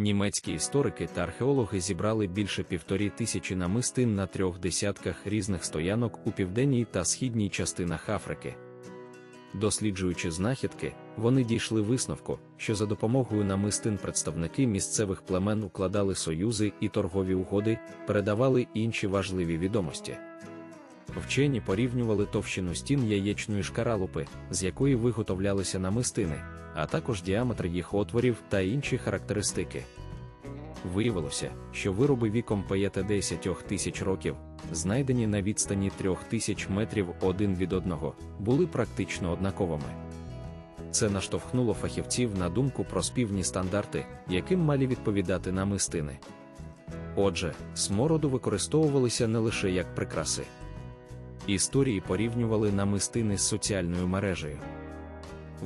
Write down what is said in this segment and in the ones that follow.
Німецькі історики та археологи зібрали більше півторі тисячі намистин на трьох десятках різних стоянок у південній та східній частинах Африки. Досліджуючи знахідки, вони дійшли висновку, що за допомогою намистин представники місцевих племен укладали союзи і торгові угоди, передавали інші важливі відомості. Вчені порівнювали товщину стін яєчної шкаралупи, з якої виготовлялися намистини, а також діаметр їх отворів та інші характеристики. Виявилося, що вироби віком 5-10 тисяч років, знайдені на відстані 3000 метрів один від одного, були практично однаковими. Це наштовхнуло фахівців на думку про співні стандарти, яким мали відповідати намистини. Отже, смороду використовувалися не лише як прикраси. Історії порівнювали намистини з соціальною мережею.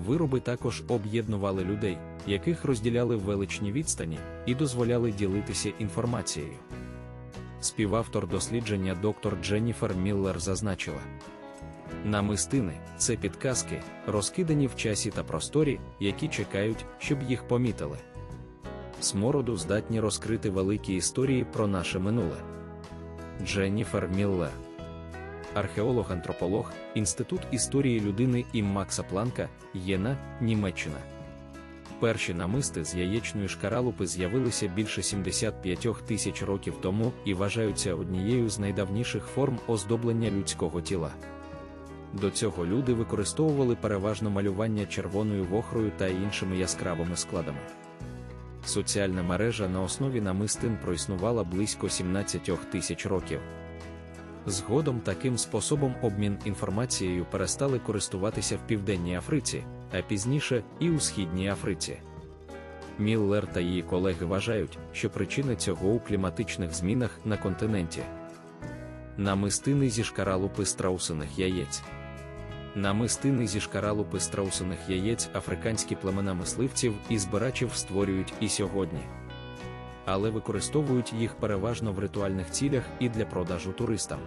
Вироби також об'єднували людей, яких розділяли величні відстані, і дозволяли ділитися інформацією. Співавтор дослідження доктор Дженніфер Міллер зазначила: намистини це підказки, розкидані в часі та просторі, які чекають, щоб їх помітили. Смороду здатні розкрити великі історії про наше минуле. Дженніфер Міллер археолог-антрополог, Інститут історії людини ім Макса Планка, Єна, Німеччина. Перші намисти з яєчної шкаралупи з'явилися більше 75 тисяч років тому і вважаються однією з найдавніших форм оздоблення людського тіла. До цього люди використовували переважно малювання червоною вохрою та іншими яскравими складами. Соціальна мережа на основі намистин проіснувала близько 17 тисяч років. Згодом таким способом обмін інформацією перестали користуватися в Південній Африці, а пізніше і у Східній Африці. Міллер та її колеги вважають, що причина цього у кліматичних змінах на континенті. Намистини зі шкаралупи страусиних яєць. Намистини зі шкаралупи страусиних яєць африканські племена мисливців і збирачів створюють і сьогодні. Але використовують їх переважно в ритуальних цілях і для продажу туристам.